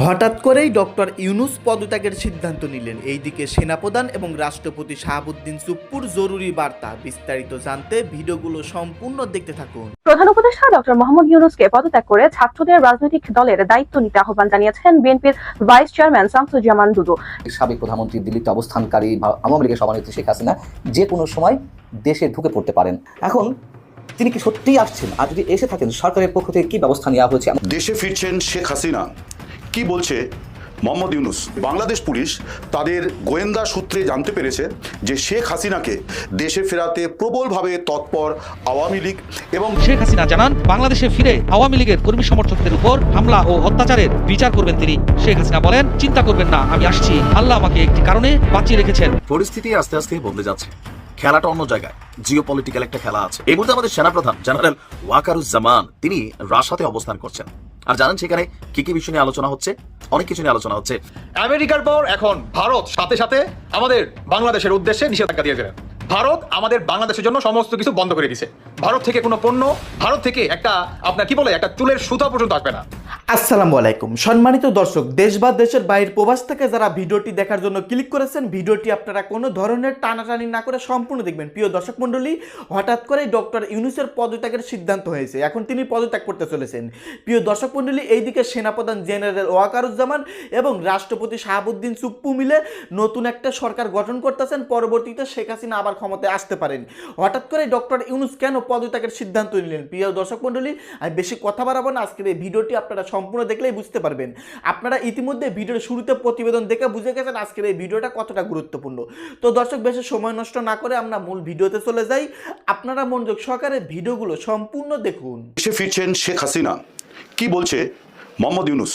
হঠাৎ করেই ডক্টর ইউনুস পদত্যাগের সিদ্ধান্ত নিলেন। এইদিকে সেনাপ্রধান এবং রাষ্ট্রপতি শাহাবুদ্দিন চুপ্পুর জরুরি বার্তা। বিস্তারিত জানতে ভিডিওগুলো সম্পূর্ণ দেখতে থাকুন। প্রধান উপদেষ্টা ডক্টর মোহাম্মদ ইউনুসকে পদত্যাগ করে ছাত্রদের রাজনৈতিক দলের দায়িত্ব নিতে আহ্বান জানিয়েছেন বিএনপির ভাইস চেয়ারম্যান শামসুজ্জামান দুদু। সাবেক প্রধানমন্ত্রী দিল্লিতে অবস্থানকারী আওয়ামী লীগের সভানেত্রী শেখ হাসিনা যে কোনো সময় দেশে ঢুকে পড়তে পারেন। এখন তিনি কি সত্যিই আসছেন? আর যদি এসে থাকেন সরকারের পক্ষ থেকে কি ব্যবস্থা নেওয়া হয়েছে? দেশে ফিরছেন শেখ হাসিনা। কি বলছে মোহাম্মদ ইউনুস? বাংলাদেশ পুলিশ তাদের গোয়েন্দা সূত্রে জানতে পেরেছে যে শেখ হাসিনাকে দেশে ফেরাতে প্রবলভাবে তৎপর আওয়ামী লীগ এবং শেখ হাসিনা জানান বাংলাদেশে ফিরে আওয়ামী লীগের কর্মী সমর্থকদের উপর হামলা ও অত্যাচারের বিচার করবেন তিনি। শেখ হাসিনা বলেন চিন্তা করবেন না আমি আসছি। আল্লাহ আমাকে একটি কারণে বাঁচিয়ে রেখেছেন। পরিস্থিতি আস্তে আস্তে বদলে যাচ্ছে। খেলাটা অন্য জায়গায়। জিও পলিটিক্যাল একটা খেলা আছে। এই মুহূর্তে আমাদের সেনাপ্রধান জেনারেল ওয়াকারুজ্জামান তিনি রাশাতে অবস্থান করছেন। আর জানেন সেখানে কি কি বিষয় নিয়ে আলোচনা হচ্ছে? অনেক কিছু নিয়ে আলোচনা হচ্ছে। আমেরিকার পর এখন ভারত সাথে সাথে আমাদের বাংলাদেশের উদ্দেশ্যে নিষেধাজ্ঞা দিয়ে ভারত আমাদের বাংলাদেশের জন্য সমস্ত কিছু বন্ধ করে দিছে ভারত থেকে কোনো পণ্য, ভারত থেকে একটা, আপনার কি বলে, একটা চুলের সুতা পর্যন্ত আসবে না। আসসালামু আলাইকুম। সম্মানিত দর্শক, দেশ বা দেশের বাইরের প্রবাস থেকে যারা ভিডিওটি দেখার জন্য ক্লিক করেছেন, ভিডিওটি আপনারা কোনো ধরনের টানাটানি না করে সম্পূর্ণ দেখবেন। প্রিয় দর্শক মণ্ডলী, হঠাৎ করেই ডক্টর ইউনুসের পদত্যাগের সিদ্ধান্ত হয়েছে। এখন তিনি পদত্যাগ করতে চলেছেন। প্রিয় দর্শক মণ্ডলী, এইদিকে সেনাপ্রধান জেনারেল ওয়াকারুজ্জামান এবং রাষ্ট্রপতি শাহাবুদ্দিন চুপ্পু মিলে নতুন একটা সরকার গঠন করতেছেন। পরবর্তীতে শেখ হাসিনা আবার ক্ষমতায় আসতে পারেন। হঠাৎ করে ডক্টর ইউনুস কেন পদত্যাগের সিদ্ধান্ত নিলেন। প্রিয় দর্শক মণ্ডলী আমি বেশি কথা বাড়াবো না। আজকের এই ভিডিওটি আপনারা সম্পূর্ণ দেখলেই বুঝতে পারবেন। আপনারা ইতিমধ্যে ভিডিওর শুরুতে প্রতিবেদন দেখে বুঝে গেছেন আজকের এই ভিডিওটা কতটা গুরুত্বপূর্ণ। তো দর্শক, বেশি সময় নষ্ট না করে আমরা মূল ভিডিওতে চলে যাই। আপনারা মনোযোগ সহকারে ভিডিওগুলো সম্পূর্ণ দেখুন। ফিরছেন শেখ হাসিনা। কি বলছে মোহাম্মদ ইউনুস?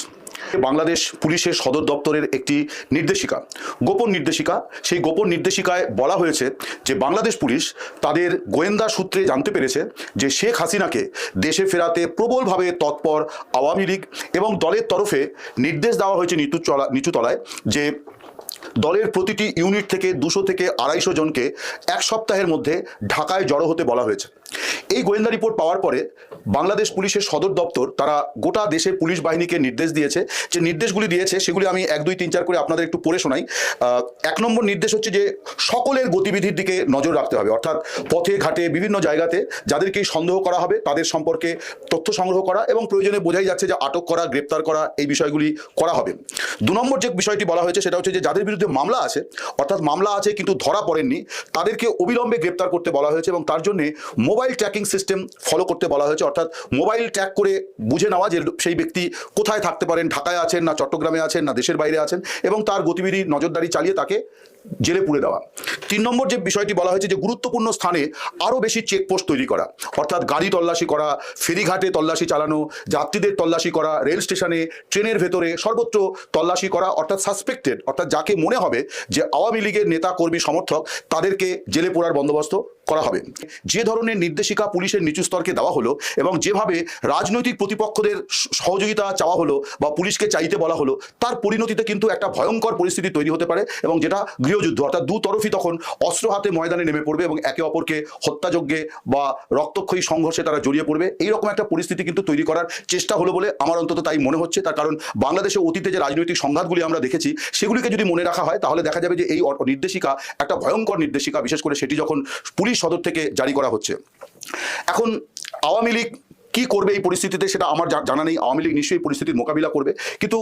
বাংলাদেশ পুলিশের সদর দপ্তরের একটি নির্দেশিকা। গোপন নির্দেশিকা। সেই গোপন নির্দেশিকায় বলা হয়েছে যে, বাংলাদেশ পুলিশ তাদের গোয়েন্দা সূত্রে জানতে পেরেছে যে, শেখ হাসিনাকে দেশে ফেরাতে প্রবলভাবে তৎপর আওয়ামী লীগ এবং দলের তরফে নির্দেশ দেওয়া হয়েছে নিচু চলা নিচুতলায় যে, দলের প্রতিটি ইউনিট থেকে দুশো থেকে আড়াইশো জনকে এক সপ্তাহের মধ্যে ঢাকায় জড়ো হতে বলা হয়েছে। এই গোয়েন্দা রিপোর্ট পাওয়ার পরে বাংলাদেশ পুলিশের সদর দপ্তর, তারা গোটা দেশের পুলিশ বাহিনীকে নির্দেশ দিয়েছে। যে নির্দেশগুলি দিয়েছে, সেগুলি আমি এক, দুই, তিন, চার করে আপনাদের একটু পড়ে শোনাই। এক নম্বর নির্দেশ হচ্ছে যে, সকলের গতিবিধির দিকে নজর রাখতে হবে। অর্থাৎ পথে, ঘাটে, বিভিন্ন জায়গাতে যাদেরকেই সন্দেহ করা হবে, তাদের সম্পর্কে তথ্য সংগ্রহ করা এবং প্রয়োজনে বোঝাই যাচ্ছে যে, আটক করা, গ্রেপ্তার করা এই বিষয়গুলি করা হবে। দু নম্বর যে বিষয়টি বলা হয়েছে, সেটা হচ্ছে যে, যাদের বিরুদ্ধে মামলা আছে, অর্থাৎ মামলা আছে কিন্তু ধরা পড়েননি, তাদেরকে অবিলম্বে গ্রেপ্তার করতে বলা হয়েছে এবং তার জন্যে মোবাইল ট্র্যাকিং সিস্টেম ফলো করতে বলা হয়েছে, অর্থাৎ মোবাইল ট্র্যাক করে বুঝে নেওয়া যে সেই ব্যক্তি কোথায় থাকতে পারেন, ঢাকায় আছেন না চট্টগ্রামে আছেন না দেশের বাইরে আছেন এবং তার গতিবিধি, নজরদারি চালিয়ে তাকে জেলে পুড়ে দেওয়া। তিন নম্বর যে বিষয়টি বলা হয়েছে যে গুরুত্বপূর্ণ স্থানে আরও বেশি চেকপোস্ট তৈরি করা, অর্থাৎ গাড়ি তল্লাশি করা, ফেরিঘাটে তল্লাশি চালানো, যাত্রীদের তল্লাশি করা, রেল স্টেশনে, ট্রেনের ভেতরে সর্বত্র তল্লাশি করা, অর্থাৎ সাসপেক্টেড অর্থাৎ যাকে মনে হবে যে আওয়ামী লীগের নেতা, কর্মী, সমর্থক তাদেরকে জেলে পোড়ার বন্দোবস্ত করা হবে। যে ধরনের নির্দেশিকা পুলিশের নিচু স্তরকে দেওয়া হলো এবং যেভাবে রাজনৈতিক প্রতিপক্ষদের সহযোগিতা চাওয়া হলো বা পুলিশকে চাইতে বলা হলো, তার পরিণতিতে কিন্তু একটা ভয়ঙ্কর পরিস্থিতি তৈরি হতে পারে এবং যেটা গৃহযুদ্ধ, অর্থাৎ দু তরফই তখন অস্ত্র হাতে ময়দানে নেমে পড়বে এবং একে অপরকে হত্যাযজ্ঞে বা রক্তক্ষয়ী সংঘর্ষে তারা জড়িয়ে পড়বে। এইরকম একটা পরিস্থিতি কিন্তু তৈরি করার চেষ্টা হলো বলে আমার অন্তত তাই মনে হচ্ছে। তার কারণ বাংলাদেশে অতীতে যে রাজনৈতিক সংঘাতগুলি আমরা দেখেছি, সেগুলিকে যদি মনে রাখা হয়, তাহলে দেখা যাবে যে এই নির্দেশিকা, একটা ভয়ঙ্কর নির্দেশিকা, বিশেষ করে সেটি যখন পুলিশ সদর থেকে জারি করা হচ্ছে। এখন আওয়ামী লীগ কী করবে এই পরিস্থিতিতে সেটা আমার জানা নেই। আওয়ামী লীগ নিশ্চয়ই পরিস্থিতির মোকাবিলা করবে। কিন্তু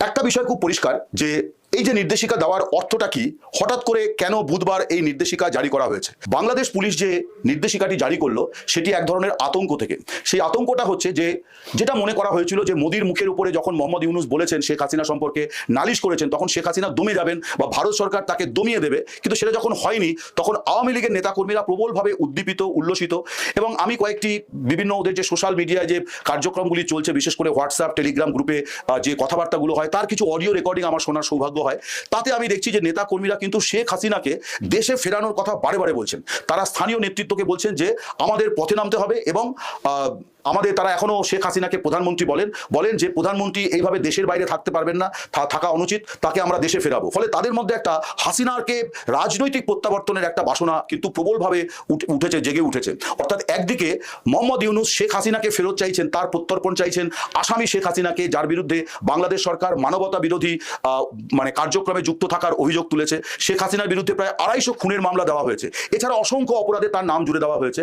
একটা বিষয় খুব পরিষ্কার যে এই যে নির্দেশিকা দেওয়ার অর্থটা কি? হঠাৎ করে কেন বুধবার এই নির্দেশিকা জারি করা হয়েছে? বাংলাদেশ পুলিশ যে নির্দেশিকাটি জারি করল, সেটি এক ধরনের আতঙ্ক থেকে। সেই আতঙ্কটা হচ্ছে যে, যেটা মনে করা হয়েছিল যে মোদির মুখের উপরে যখন মোহাম্মদ ইউনুস বলেছেন শেখ হাসিনা সম্পর্কে নালিশ করেছেন, তখন শেখ হাসিনা দমে যাবেন বা ভারত সরকার তাকে দমিয়ে দেবে। কিন্তু সেটা যখন হয়নি, তখন আওয়ামী লীগের নেতাকর্মীরা প্রবলভাবে উদ্দীপিত, উল্লসিত এবং আমি কয়েকটি বিভিন্ন ওদের যে সোশ্যাল মিডিয়ায় যে কার্যক্রমগুলি চলছে, বিশেষ করে হোয়াটসঅ্যাপ, টেলিগ্রাম গ্রুপে যে কথাবার্তাগুলো হয়, তার কিছু অডিও রেকর্ডিং আমার শোনার সৌভাগ্য হয়, তাতে আমি দেখছি যে নেতা কর্মীরা কিন্তু শেখ হাসিনাকে দেশে ফেরানোর কথা বারে বারে বলছেন। তারা স্থানীয় নেতৃত্বকে বলছেন যে আমাদের পথে নামতে হবে এবং আমাদের তারা এখনও শেখ হাসিনাকে প্রধানমন্ত্রী বলেন বলেন যে প্রধানমন্ত্রী এইভাবে দেশের বাইরে থাকতে পারবেন না থাকা অনুচিত, তাকে আমরা দেশে ফেরাবো। ফলে তাদের মধ্যে একটা হাসিনারকে রাজনৈতিক প্রত্যাবর্তনের একটা বাসনা কিন্তু প্রবলভাবে উঠেছে, জেগে উঠেছে। অর্থাৎ একদিকে মোহাম্মদ ইউনুস শেখ হাসিনাকে ফেরত চাইছেন, তার প্রত্যর্পণ চাইছেন আসামি শেখ হাসিনাকে, যার বিরুদ্ধে বাংলাদেশ সরকার মানবতা বিরোধী মানে কার্যক্রমে যুক্ত থাকার অভিযোগ তুলেছে। শেখ হাসিনার বিরুদ্ধে প্রায় আড়াইশো খুনের মামলা দেওয়া হয়েছে। এছাড়া অসংখ্য অপরাধে তার নাম জুড়ে দেওয়া হয়েছে।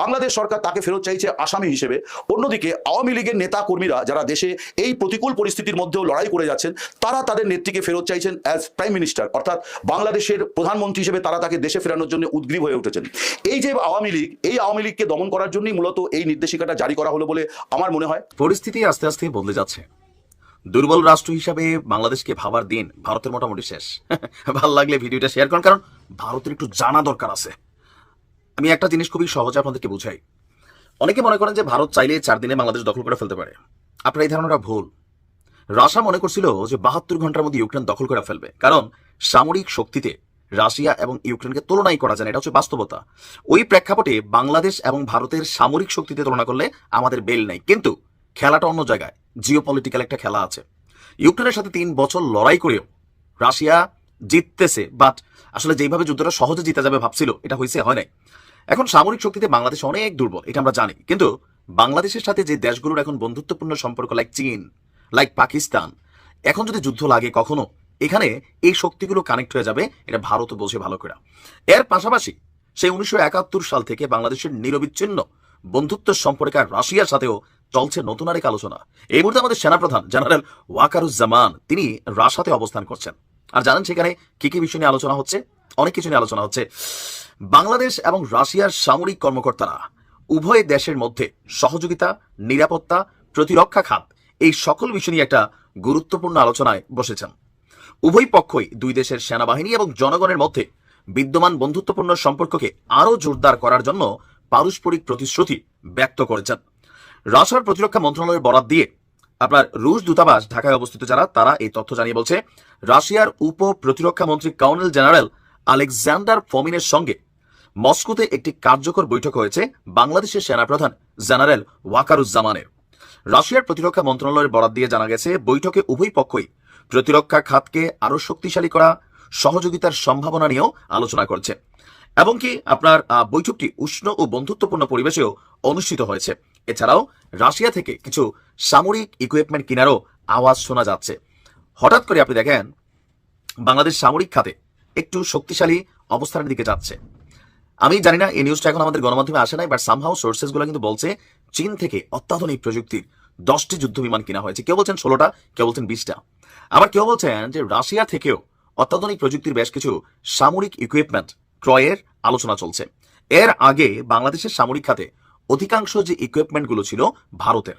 বাংলাদেশ সরকার তাকে ফেরত চাইছে আসামি হিসেবে। অন্যদিকে আওয়ামী লীগের নেতা কর্মীরা যারা দেশে এই প্রতিকূল পরিস্থিতির মধ্যেও লড়াই করে যাচ্ছেন, তারা তাদের নেত্রীকে ফেরত চাইছেন অ্যাজ প্রাইম মিনিস্টার অর্থাৎ বাংলাদেশের প্রধানমন্ত্রী হিসেবে তারা তাকে দেশে ফেরানোর জন্য উদ্গ্রীব হয়ে উঠেছেন। এই যে আওয়ামী লীগ, এই আওয়ামী লীগকে দমন করার জন্যই মূলত এই নির্দেশিকাটা জারি করা হলো বলে আমার মনে হয়। পরিস্থিতি আস্তে আস্তে বদলে যাচ্ছে। দুর্বল রাষ্ট্র হিসাবে বাংলাদেশকে ভাবার দিন ভারতের মোটামুটি শেষ। ভালো লাগলে ভিডিওটা শেয়ার করুন, কারণ ভারতের একটু জানা দরকার আছে। আমি একটা জিনিস খুবই সহজে আপনাদেরকে বুঝাই। অনেকে মনে করেন যে ভারত চাইলে চার দিনে বাংলাদেশ দখল করে ফেলতে পারে। আপনার এই ধারণাটা ভুল। রাশিয়া মনে করছিল যে বাহাত্তর ঘণ্টার মধ্যে ইউক্রেন দখল করে ফেলবে। কারণ সামরিক শক্তিতে রাশিয়া এবং ইউক্রেনকে তুলনাই করা যায় এটা হচ্ছে বাস্তবতা। ওই প্রেক্ষাপটে বাংলাদেশ এবং ভারতের সামরিক শক্তিতে তুলনা করলে আমাদের বেল নাই। কিন্তু খেলাটা অন্য জায়গায় জিও পলিটিক্যাল একটা খেলা আছে। ইউক্রেনের সাথে তিন বছর লড়াই করেও রাশিয়া জিততেছে বাট আসলে যেভাবে যুদ্ধটা সহজে জিতে যাবে ভাবছিল, এটা হয়েছে, হয় নাই। এখন সামরিক শক্তিতে বাংলাদেশ অনেক দুর্বল, এটা আমরা জানি। কিন্তু বাংলাদেশের সাথে যে দেশগুলোর এখন বন্ধুত্বপূর্ণ সম্পর্ক লাইক চীন লাইক পাকিস্তান, এখন যদি যুদ্ধ লাগে কখনো, এখানে এই শক্তিগুলো কানেক্ট হয়ে যাবে, এটা ভারত বোঝে ভালো করে। এর পাশাপাশি সেই উনিশশো একাত্তর সাল থেকে বাংলাদেশের নিরবিচ্ছিন্ন বন্ধুত্ব সম্পর্কে রাশিয়ার সাথেও চলছে নতুন আরেক আলোচনা। এই মুহূর্তে আমাদের সেনাপ্রধান জেনারেল ওয়াকারুজ্জামান, তিনি রাশাতে অবস্থান করছেন। আর জানেন সেখানে কি কি বিষয় নিয়ে আলোচনা হচ্ছে? অনেক কিছু নিয়ে আলোচনা হচ্ছে। বাংলাদেশ এবং রাশিয়ার সামরিক কর্মকর্তারা উভয় দেশের মধ্যে সহযোগিতা, নিরাপত্তা, প্রতিরক্ষা খাত এই সকল বিষয় নিয়ে একটা গুরুত্বপূর্ণ আলোচনায় বসেছেন। উভয় পক্ষই দুই দেশের সেনাবাহিনী এবং জনগণের মধ্যে বিদ্যমান বন্ধুত্বপূর্ণ সম্পর্ককে আরও জোরদার করার জন্য পারস্পরিক প্রতিশ্রুতি ব্যক্ত করেছেন। রাশিয়ার প্রতিরক্ষা মন্ত্রণালয়ের বরাত দিয়ে আপনার রুশ দূতাবাস ঢাকায় অবস্থিত যারা, তারা এই তথ্য জানিয়ে বলছে, রাশিয়ার উপ প্রতিরক্ষা মন্ত্রী কর্নেল জেনারেল আলেকজান্ডার ফমিনের সঙ্গে মস্কোতে একটি কার্যকর বৈঠক হয়েছে বাংলাদেশের সেনাপ্রধান জেনারেল ওয়াকারুজ্জামানের। রাশিয়ার প্রতিরক্ষা মন্ত্রণালয়ের বরাত দিয়ে জানা গেছে, বৈঠকে উভয় পক্ষই প্রতিরক্ষা খাতকে আরও শক্তিশালী করা, সহযোগিতার সম্ভাবনা নিয়েও আলোচনা করছে। এবং কি আপনার বৈঠকটি উষ্ণ ও বন্ধুত্বপূর্ণ পরিবেশেও অনুষ্ঠিত হয়েছে। এছাড়াও রাশিয়া থেকে কিছু সামরিক ইকুইপমেন্ট কেনারও আওয়াজ শোনা যাচ্ছে। হঠাৎ করে আপনি দেখেন, বাংলাদেশ সামরিক খাতে একটু শক্তিশালী অবস্থানের দিকে যাচ্ছে। আমি জানি না, এই নিউজটা এখন আমাদের গণমাধ্যমে আসে নাই বাট সামহাও সোর্সেসগুলো কিন্তু বলছে চীন থেকে অত্যাধুনিক প্রযুক্তির দশটি যুদ্ধ বিমান কেনা হয়েছে। কেউ বলছেন ষোলোটা, কেউ বলছেন বিশটা। আবার কেউ বলছেন যে রাশিয়া থেকেও অত্যাধুনিক প্রযুক্তির বেশ কিছু সামরিক ইকুইপমেন্ট ক্রয়ের আলোচনা চলছে। এর আগে বাংলাদেশের সামরিক খাতে অধিকাংশ যে ইকুইপমেন্টগুলো ছিল ভারতের।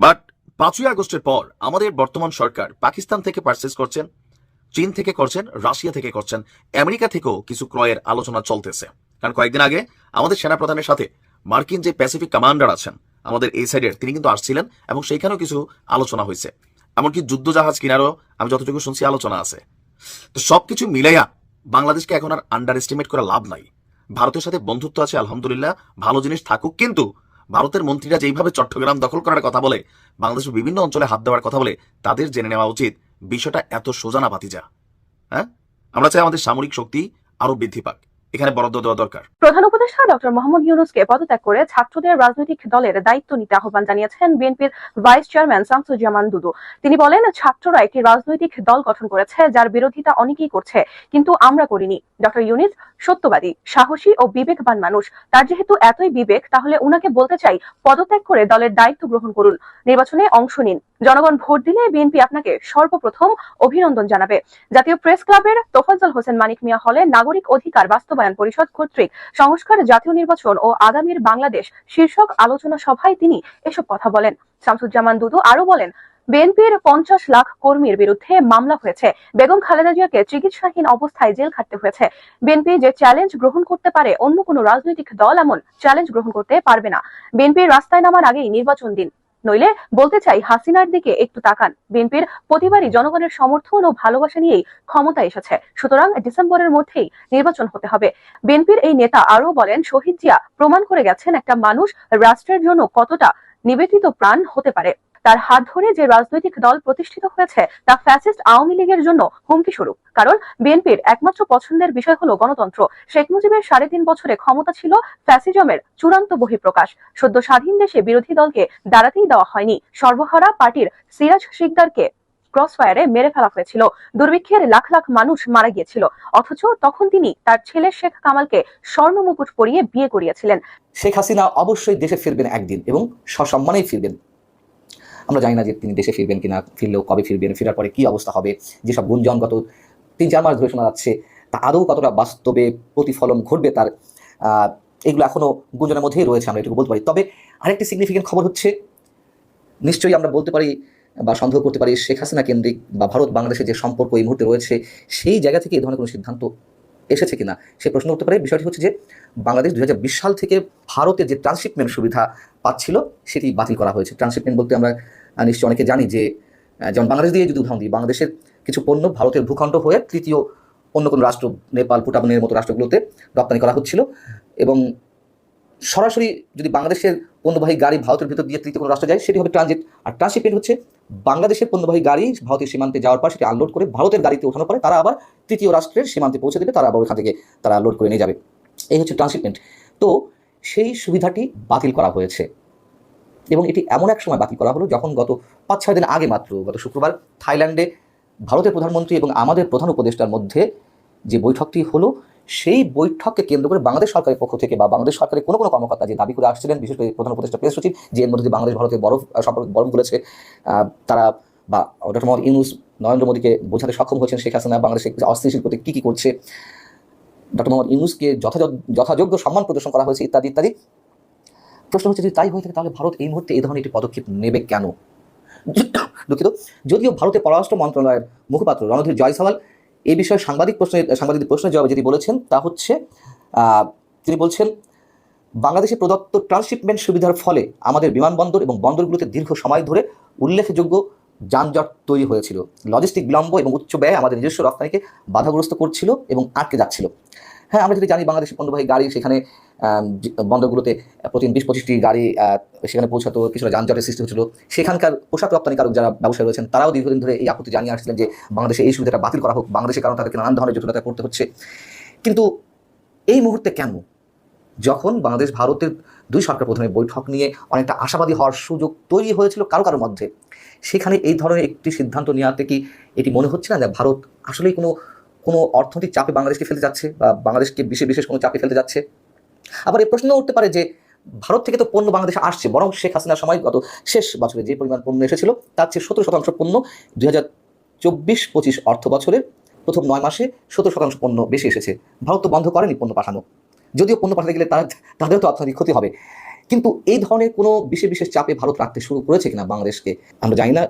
বাট পাঁচই আগস্টের পর আমাদের বর্তমান সরকার পাকিস্তান থেকে পারচেস করছেন চীন থেকে করছেন, রাশিয়া থেকে করছেন, আমেরিকা থেকেও কিছু ক্রয়ের আলোচনা চলতেছে। কারণ কয়েকদিন আগে আমাদের সেনাপ্রধানের সাথে মার্কিন যে প্যাসিফিক কমান্ডার আছেন, আমাদের এই সাইডের, তিনি কিন্তু আসছিলেন এবং সেইখানেও কিছু আলোচনা হয়েছে। এমনকি যুদ্ধ জাহাজ কিনারও আমি যতটুকু শুনছি আলোচনা আছে। তো সবকিছু মিলাইয়া বাংলাদেশকে এখন আর আন্ডার এস্টিমেট করা লাভ নাই। ভারতের সাথে বন্ধুত্ব আছে, আলহামদুলিল্লাহ, ভালো জিনিস থাকুক, কিন্তু ভারতের মন্ত্রীরা যেইভাবে চট্টগ্রাম দখল করার কথা বলে, বাংলাদেশের বিভিন্ন অঞ্চলে হাত দেওয়ার কথা বলে, তাদের জেনে নেওয়া উচিত বিষয়টা এত সোজা না বাতিজা হ্যাঁ? আমরা চাই আমাদের সামরিক শক্তি আরও বৃদ্ধি পাক। এখানে বরাদ্দ দেওয়া দরকার। প্রধান উপদেষ্টা ডক্টর মোহাম্মদ ইউনুসকে পদত্যাগ করে ছাত্রদের রাজনৈতিক দলের দায়িত্ব নিতে আহ্বান জানিয়েছেন বিএনপির ভাইস চেয়ারম্যান শামসুজ্জামান দুদু। তিনি বলেন, ছাত্ররা একটি রাজনৈতিক দল গঠন করেছে, যার বিরোধিতা অনেকেই করছে, কিন্তু আমরা করিনি। ডক্টর ইউনিস সত্যবাদী, সাহসী ও বিবেকবান মানুষ। তার যেহেতু এতই বিবেক, তাহলে উনাকে বলতে চাই, পদত্যাগ করে দলের দায়িত্ব গ্রহণ করুন। নির্বাচনে অংশ নিন। জনগণ ভোট দিলে বিএনপি আপনাকে সর্বপ্রথম অভিনন্দন জানাবে। জাতীয় প্রেস ক্লাবের তোফাজ্জল হোসেন মানিক মিয়া হলে নাগরিক অধিকার বাস্তবায়ন পরিষদ কর্তৃক সংস্কার, জাতীয় নির্বাচন ও আগামীর বাংলাদেশ শীর্ষক আলোচনা সভায় তিনি এসব কথা বলেন। শামসুজ্জামান দুদু আরও বলেন, বিএনপির পঞ্চাশ লাখ কর্মীর বিরুদ্ধে মামলা হয়েছে। বেগম খালেদা জিয়াকে চিকিৎসাহীন অবস্থায় জেল খাটতে হয়েছে। বিএনপি যে চ্যালেঞ্জ গ্রহণ করতে পারে, অন্য কোনো রাজনৈতিক দল এমন চ্যালেঞ্জ গ্রহণ করতে পারবে না। বিএনপি রাস্তায় নামার আগেই নির্বাচন দিন। নইলে বলতে চাই হাসিনার দিকে একটু তাকান। বিএনপির প্রতিবারই জনগণের সমর্থন ও ভালোবাসা নিয়েই ক্ষমতা এসেছে। সুতরাং ডিসেম্বরের মধ্যেই নির্বাচন হতে হবে। বিএনপির এই নেতা আরও বলেন, শহীদ জিয়া প্রমাণ করে গেছেন একটা মানুষ রাষ্ট্রের জন্য কতটা নিবেদিত প্রাণ হতে পারে। তার হাত ধরে যে রাজনৈতিক দল প্রতিষ্ঠিত হয়েছে, তা ফ্যাসিস্ট আওয়ামী লীগের জন্য হুমকি স্বরূপ। কারণ বিএনপির একমাত্র পছন্দের বিষয় হলো গণতন্ত্র। শেখ মুজিবের সাড়ে তিন বছরে ক্ষমতা ছিল ফ্যাসিজমের চূড়ান্ত বহিঃপ্রকাশ। সদ্য স্বাধীন দেশে বিরোধী দলকে দাঁড়াতেই দেওয়া হয়নি। সর্বহারা পার্টির সিরাজ শিকদারকে ক্রসফায়ারে মেরে ফেলা হয়েছিল। দুর্ভিক্ষের লাখ লাখ মানুষ মারা গিয়েছিল। অথচ তখন তিনি তার ছেলে শেখ কামালকে স্বর্ণ মুকুট পরিয়ে বিয়ে করিয়েছিলেন। শেখ হাসিনা অবশ্যই দেশে ফিরবেন একদিন এবং সসম্মানেই ফিরবেন। আমরা জানি না যে তিনি দেশে ফিরবেন কিনা, ফিরলেও কবে ফিরবেন, ফেরার পরে কি অবস্থা হবে, যেসব গুঞ্জন গত তিন চার মাস ধরে শোনা যাচ্ছে, তা আদৌ কতটা বাস্তবে প্রতিফলন ঘটবে তার এগুলো এখনও গুঞ্জনের মধ্যেই রয়েছে, আমরা এটুকু বলতে পারি। তবে আরেকটি সিগনিফিকেন্ট খবর হচ্ছে, নিশ্চয়ই আমরা বলতে পারি বা সন্দেহ করতে পারি শেখ হাসিনা কেন্দ্রিক বা ভারত বাংলাদেশের যে সম্পর্ক এই মুহূর্তে রয়েছে, সেই জায়গা থেকে এই ধরনের কোনো সিদ্ধান্ত এসেছে কিনা, সে প্রশ্ন করতে পারে। বিষয়টি হচ্ছে যে বাংলাদেশ দু হাজার বিশ সাল থেকে ভারতের যে ট্রান্সশিপমেন্ট সুবিধা পাচ্ছিল, সেটি বাতিল করা হয়েছে। ট্রান্সশিপমেন্ট বলতে আমরা আহ, নিশ্চয়ই অনেকে জানি যে যেমন বাংলাদেশ দিয়ে যদি উদাহরণ দিই বাংলাদেশের কিছু পণ্য ভারতের ভূখণ্ড হয়ে তৃতীয় অন্য কোনো রাষ্ট্র নেপাল ভুটানের মতো রাষ্ট্রগুলোতে রপ্তানি করা হচ্ছিল এবং সরাসরি যদি বাংলাদেশের পণ্যবাহী গাড়ি ভারতের ভিতর দিয়ে তৃতীয় কোনো রাষ্ট্র যায় সেটি হবে ট্রানজিট আর ট্রান্সশিপমেন্ট হচ্ছে বাংলাদেশের পণ্যবাহী গাড়ি ভারতের সীমান্তে যাওয়ার পর সেটি আনলোড করে ভারতের গাড়িতে ওঠানোর পরে তারা আবার তৃতীয় রাষ্ট্রের সীমান্তে পৌঁছে দেবে তারা আবার ওখান থেকে তারা লোড করে নিয়ে যাবে। এই হচ্ছে ট্রান্সশিপমেন্ট তো সেই সুবিধাটি বাতিল করা হয়েছে। এবং এটি এমন এক সময় বাতিল করা হলো যখন গত পাঁচ ছয় দিন আগে মাত্র, গত শুক্রবার, থাইল্যান্ডে ভারতের প্রধানমন্ত্রী এবং আমাদের প্রধান উপদেষ্টার মধ্যে যে বৈঠকটি হলো, সেই বৈঠককে কেন্দ্র করে বাংলাদেশ সরকারের পক্ষ থেকে বা বাংলাদেশ সরকারের কোনো কোনো কর্মকর্তা যে দাবি করে আসছিলেন, বিশেষ করে প্রধান উপদেষ্টা প্রেস সচিব, যে এর মধ্যে বাংলাদেশ ভারতের বরফ সম্পর্ক, বরফ বলেছে তারা বা ডক্টর মোহাম্মদ ইউনুস, নরেন্দ্র মোদীকে বোঝাতে সক্ষম হয়েছেন শেখ হাসিনা বাংলাদেশে অস্থিতিশীল প্রতি কী কী করছে, ডক্টর মোহাম্মদ ইউনুসকে যথাযথ, যথাযোগ্য সম্মান প্রদর্শন করা হয়েছে, ইত্যাদি ইত্যাদি। প্রশ্ন হচ্ছে যদি তাই হয়ে থাকে, তাহলে ভারত এই মুহূর্তে এই ধরনের একটি পদক্ষেপ নেবে কেন? দুঃখিত। যদিও ভারতের পররাষ্ট্র মন্ত্রণালয়ের মুখপাত্র রণধীর জয়সওয়াল এই বিষয়ে সাংবাদিক প্রশ্নের সাংবাদিক প্রশ্নের জবাবে যেটি বলেছেন, তা হচ্ছে তিনি বলছেন, বাংলাদেশে প্রদত্ত ট্রান্সশিপমেন্ট সুবিধার ফলে আমাদের বিমানবন্দর এবং বন্দরগুলোতে দীর্ঘ সময় ধরে উল্লেখযোগ্য যানজট তৈরি হয়েছিল। লজিস্টিক বিলম্ব এবং উচ্চ ব্যয় আমাদের নিজস্ব রপ্তানিকে বাধাগ্রস্ত করছিল এবং আটকে যাচ্ছিল। হ্যাঁ আমরা যদি জানি বাংলাদেশের পণ্যবাহী গাড়ি সেখানে বন্দরগুলোতে প্রতিদিন বিশ পঁচিশটি গাড়ি সেখানে পৌঁছাতো, কিছুটা যানজটের সৃষ্টি হচ্ছিল। সেখানকার পোশাক রপ্তানিকারক যারা ব্যবসায়ী রয়েছেন, তারাও দীর্ঘদিন ধরে এই আপত্তি জানিয়ে আসছিলেন যে বাংলাদেশে এই সুবিধাটা বাতিল করা হোক। বাংলাদেশের কারণে তাদেরকে নানান ধরনের জটিলতা করতে হচ্ছে। কিন্তু এই মুহূর্তে কেন? যখন বাংলাদেশ, ভারতের দুই সরকার প্রথমে বৈঠক নিয়ে অনেকটা আশাবাদী হওয়ার সুযোগ তৈরি হয়েছিল কারও কারোর মধ্যে, সেখানে এই ধরনের একটি সিদ্ধান্ত নেওয়াতে কি এটি মনে হচ্ছে না যে ভারত আসলেই কোনো কোনো অর্থনৈতিক চাপে বাংলাদেশকে ফেলতে যাচ্ছে বা বাংলাদেশকে বিশেষ বিশেষ কোনো চাপে ফেলতে যাচ্ছে? আবার এই প্রশ্ন উঠতে পারে যে ভারত থেকে তো পণ্য বাংলাদেশে আসছে, বরং শেখ হাসিনার সময় গত শেষ বছরে যে পরিমাণ পণ্য এসেছিল, তার চেয়ে সতেরো শতাংশ পণ্য দুই হাজার চব্বিশ পঁচিশ অর্থ বছরের প্রথম নয় মাসে সতেরো শতাংশ পণ্য বেশি এসেছে। ভারত তো বন্ধ করেনি পণ্য পাঠানো। যদিও পণ্য পাঠাতে গেলে তারা তাদেরও তো অর্থনৈতিক ক্ষতি হবে। কিন্তু এই ধরনের কোনো বিশেষ বিশেষ চাপে ভারত রাখতে শুরু করেছে কিনা বাংলাদেশকে, আমরা জানি না।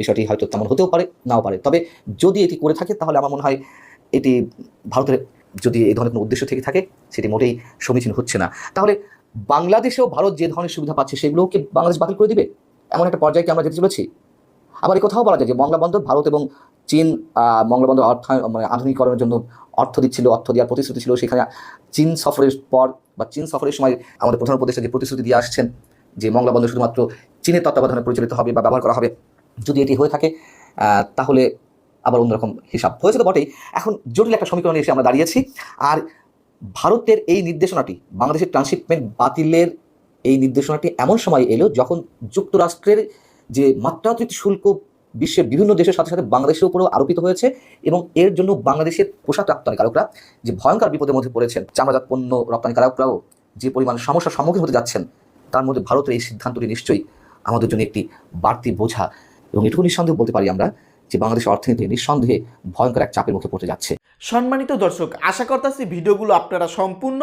বিষয়টি হয়তো তেমন হতেও পারে, নাও পারে। তবে যদি এটি করে থাকে, তাহলে আমার মনে হয় এটি ভারতের যদি এই ধরনের কোনো উদ্দেশ্য থেকে থাকে, সেটি মোটেই সমীচীন হচ্ছে না। তাহলে বাংলাদেশেও ভারত যে ধরনের সুবিধা পাচ্ছে, সেগুলোও সেগুলোকে বাংলাদেশ বাতিল করে দিবে? এমন একটা পর্যায়ে কি আমরা যেতে চলেছি? আবার এই কথাও বলা যায় যে মংলা বন্দর ভারত এবং চীন মংলা অর্থ মানে আধুনিকরণের জন্য অর্থ দিচ্ছিল, অর্থ দেওয়ার প্রতিশ্রুতি ছিল। সেখানে চীন সফরের পর বা চীন সফরের সময় আমাদের প্রধান উপদেষ্টা যে প্রতিশ্রুতি দিয়ে আসছেন, যে মংলা বন্দর শুধুমাত্র চীনের তত্ত্বাবধানে পরিচালিত হবে বা ব্যবহার করা হবে, যদি এটি হয়ে থাকে তাহলে আবার অন্যরকম হিসাব। হয়েছে তো বটেই। এখন জটিল একটা সমীকরণে এসে আমরা দাঁড়িয়েছি। আর ভারতের এই নির্দেশনাটি, বাংলাদেশের ট্রান্সশিপমেন্ট বাতিলের এই নির্দেশনাটি এমন সময় এলো যখন যুক্তরাষ্ট্রের যে মাত্রাতিরিক্ত শুল্ক বিশ্বের বিভিন্ন দেশের সাথে সাথে বাংলাদেশের উপরেও আরোপিত হয়েছে এবং এর জন্য বাংলাদেশের পোশাক রপ্তানিকারকরা যে ভয়ঙ্কর বিপদের মধ্যে পড়েছেন, চামড়াজাত পণ্য রপ্তানিকারকরাও যে পরিমাণ সমস্যার সম্মুখীন হতে যাচ্ছেন, তার মধ্যে ভারতের এই সিদ্ধান্তটি নিশ্চয়ই আমাদের জন্য একটি বাড়তি বোঝা। এবং এটুকু নিঃসন্দেহ বলতে পারি আমরা যে বাংলাদেশের অর্থনীতি নিঃসন্দেহে ভয়ঙ্কর এক চাপের মুখে পড়তে যাচ্ছে। সম্মানিত দর্শক, আশা করতেছি ভিডিওগুলো আপনারা সম্পূর্ণ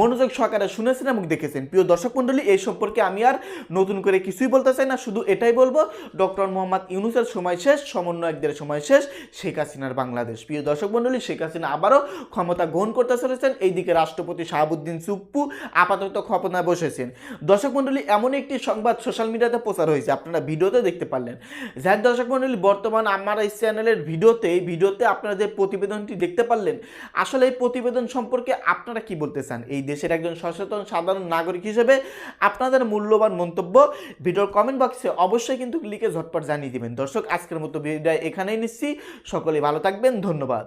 মনোযোগ সহকারে শুনেছেন এবং দেখেছেন। প্রিয় দর্শক মণ্ডলী, এই সম্পর্কে আমি আর নতুন করে কিছুই বলতে চাই না, শুধু এটাই বলব, ডক্টর মোহাম্মদ ইউনুসের সময় শেষ, সমন্বয়কদের সময় শেষ, শেখ হাসিনার বাংলাদেশ। প্রিয় দর্শক মণ্ডলী, শেখ হাসিনা আবারও ক্ষমতা গ্রহণ করতে চলেছেন। এইদিকে রাষ্ট্রপতি শাহাবুদ্দিন সুপ্পু আপাতত ক্ষমতায় বসেছেন। দর্শক মণ্ডলী, এমন একটি সংবাদ সোশ্যাল মিডিয়াতে প্রচার হয়েছে, আপনারা ভিডিওতে দেখতে পারলেন। যার দর্শক মণ্ডলী, বর্তমান আমার এই চ্যানেলের ভিডিওতে, এই ভিডিওতে আপনারা যে প্রতিবেদনটি দেখতে পারলেন, আসলে এই প্রতিবেদন সম্পর্কে আপনারা কি বলতে চান? এই দেশের একজন সচেতন, সাধারণ নাগরিক হিসেবে আপনাদের মূল্যবান মন্তব্য ভিডিওর কমেন্ট বক্সে অবশ্যই কিন্তু লিখে ঝটপট জানিয়ে দেবেন। দর্শক, আজকের মতো ভিডিও এখানেই নিচ্ছি। সকলে ভালো থাকবেন। ধন্যবাদ।